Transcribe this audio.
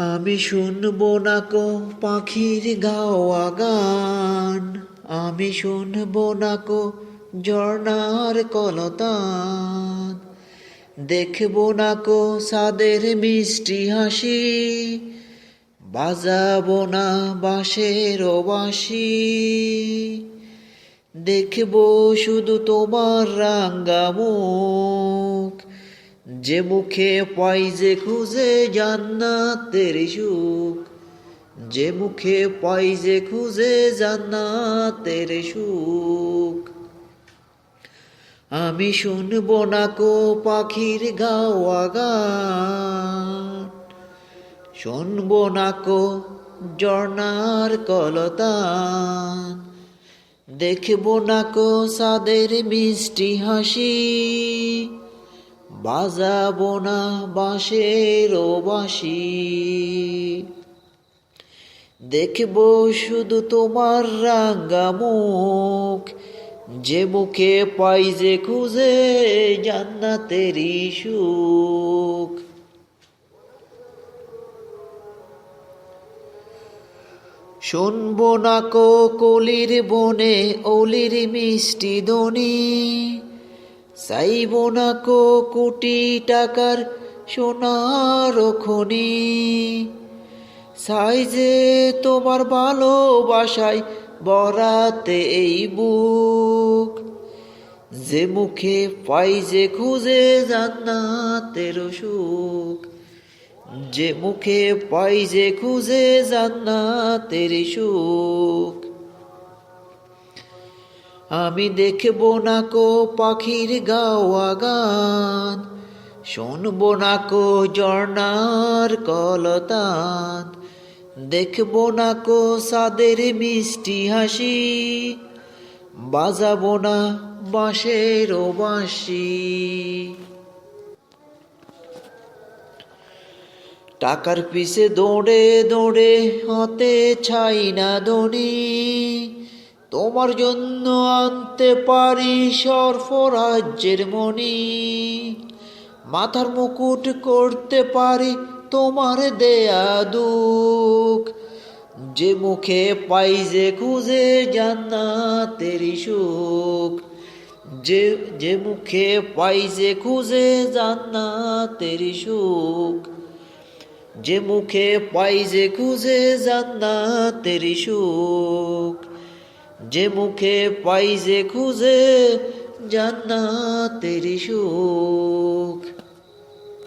আমি শুনব না কো পাখির গাওয়া গান আমি শুনব না কো ঝর্ণার কলতান। দেখব না কো সাদের মিষ্টি হাসি। বাজাবো না বাঁশের বাঁশি দেখব শুধু তোমার রাঙ্গা মুখ যে মুখে পাই যে খুঁজে জান্নাতের সুখ। যে মুখে পাই যে খুঁজে জান্নাতের সুখ। আমি শুনব না কো পাখির গাওয়া গান। শুনব না কো ঝর্ণার কলতান। দেখব না কো সাদের মিষ্টি হাসি। বাজাবো না বাঁশের বাঁশি। দেখব শুধু তোমার রাঙ্গা মুখ, যে মুখে পাই যে খুঁজে জান্নাতেরই সুখ। শুনব না কলির বনে, অলির মিষ্টি ধ্বনি। চাইব না কো কোটি টাকার সোনার খনি। চাই যে তোমার ভালোবাসায় বরাতে এই বুক। যে মুখে পাই যে খুঁজে জান্নাতের সুখ। যে মুখে পাই যে খুঁজে জান্নাতের সুখ। আমি দেখব না কো পাখির গাওয়া গান। শুনব না কো ঝর্ণার কলতান। দেখব না কো সাদের মিষ্টি হাসি। বাজাবো না বাঁশের বাঁশি। টাকার পিছে দৌড়ে দৌড়ে হতে ছাই না দনি তোমার জন্য আনতে পারি সর্বরাজ্যের মণি। মাথার মুকুট করতে পারি তোমার দেয়া দুঃখ। যে মুখে পাই যে খুঁজে জান্নাতের সুখ। যে যে মুখে পাই যে খুঁজে জান্নাতের সুখ। যে মুখে পাই যে খুঁজে জান্নাতের সুখ। যে মুখে পাই যে খুঁজে জান্নাতের সুখ।